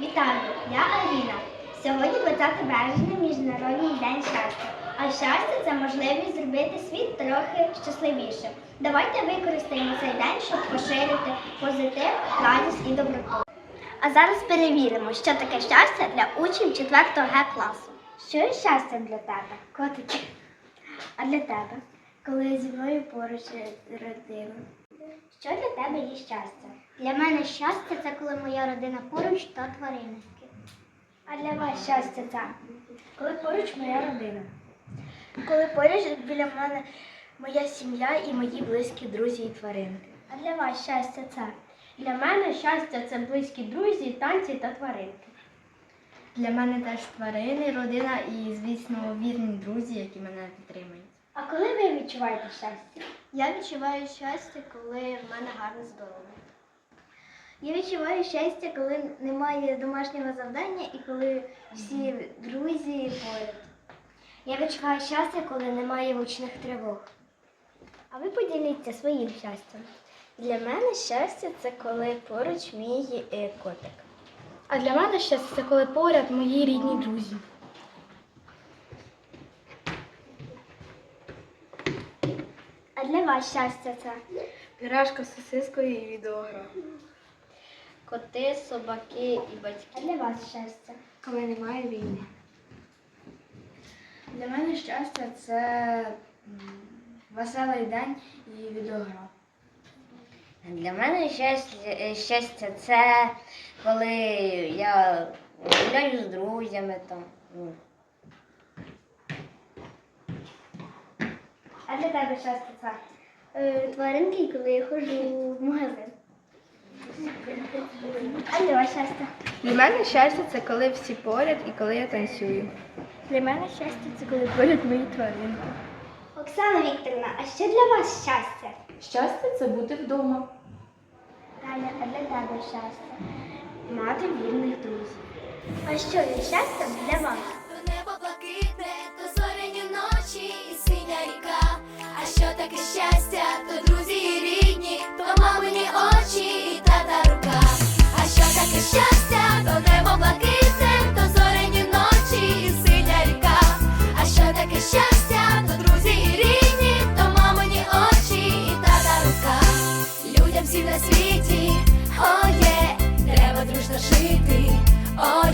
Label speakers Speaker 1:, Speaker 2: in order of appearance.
Speaker 1: Вітаю, я Аріна. Сьогодні 20 березня, Міжнародний день щастя. А щастя це можливість зробити світ трохи щасливішим. Давайте використаємо цей день, щоб поширити позитив, радість і доброту. А зараз перевіримо, що таке щастя для учнів 4 Г класу. Що є щастя для тебе, котики? А для тебе? Коли зі мною поруч родина. Що для тебе є щастя? Для мене щастя це коли моя родина поруч та тваринки. А для вас щастя це? Коли поруч моя родина. Коли поруч біля мене моя сім'я і мої близькі друзі і тваринки. А для вас щастя це? Для мене щастя це близькі друзі, танці та тваринки.
Speaker 2: Для мене теж тварини, родина і, звісно, вірні друзі, які мене підтримують.
Speaker 1: А коли ви відчуваєте щастя? Я відчуваю щастя, коли в мене гарне здоров'я. Я відчуваю щастя, коли немає домашнього завдання і коли всі друзі поряд. Я відчуваю щастя, коли немає гучних тривог. А ви поділіться своїм щастям. Для мене щастя це коли поруч мій е, котик.
Speaker 2: А для мене щастя це коли поряд мої рідні друзі.
Speaker 1: А для вас щастя це?
Speaker 2: Пірашка з сосискою і відеогра.
Speaker 1: Коти, собаки і батьки. А для вас щастя?
Speaker 2: Коли немає війни. Для мене щастя це веселий день і відеогра.
Speaker 3: Для мене щастя, е, щастя це коли я гуляю з друзями там.
Speaker 1: А для тебе щастя це? Е, тваринки, коли я ходжу в магазин. А для вас щастя?
Speaker 2: Для мене щастя це коли всі поряд і коли я танцюю.
Speaker 1: Для мене щастя це коли поряд мої тваринки. Оксана Вікторівна, а що для вас щастя?
Speaker 2: Щастя це бути вдома.
Speaker 1: Таня, а для тебе щастя? Мати вірних друзів. А що є щастя для вас?
Speaker 4: Всім на світі, о є, треба дружно жити, є.